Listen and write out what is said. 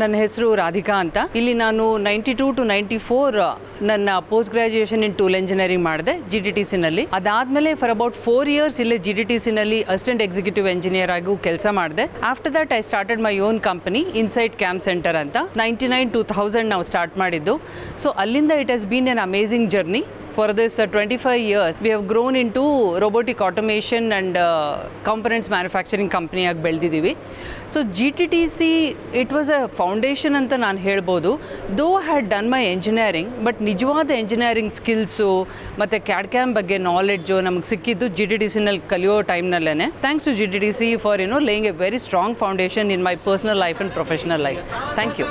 ನನ್ನ ಹೆಸರು ರಾಧಿಕಾ ಅಂತ. ಇಲ್ಲಿ ನಾನು ninety two to ninety four ನನ್ನ post graduation in tool engineering ಮಾಡಿದೆ ಜಿ ಟಿ ಟಿ ಸಿನಲ್ಲಿ ಅದಾದ್ಮೇಲೆ ಫಾರ್ ಅಬೌಟ್ ಫೋರ್ ಇಯರ್ಸ್ ಇಲ್ಲೇ ಜಿ ಟಿ ಟಿ ಸಿನಲ್ಲಿ ಅಸಿಸ್ಟೆಂಟ್ ಎಕ್ಸಿಕ್ಯೂಟಿವ್ ಇಂಜಿನಿಯರ್ ಆಗೂ ಕೆಲಸ ಮಾಡಿದೆ. After that I started my own company Insight Camp Centre ಅಂತ. ನೈಂಟಿ ನೈನ್ ಟೂ ಥೌಸಂಡ್ ನಾವು ಸ್ಟಾರ್ಟ್ ಮಾಡಿದ್ದು. ಸೊ ಅಲ್ಲಿಂದ it has been an amazing journey For this uh, 25 years, we have grown into robotic automation and uh, components manufacturing company ಆಗಿ ಬೆಳೆದಿದ್ದೀವಿ so G T T C it was a foundation ಅಂತ ನಾನು ಹೇಳ್ಬೋದು. Though had done my engineering but ನಿಜವಾದ engineering skills ಮತ್ತು CAD CAM ಬಗ್ಗೆ knowledge ನಮಗೆ ಸಿಕ್ಕಿದ್ದು G T T ಸಿನಲ್ಲಿ ಕಲಿಯೋ ಟೈಮ್ನಲ್ಲೇ thanks to G T T C for you know laying a very strong foundation in my personal life and professional life thank you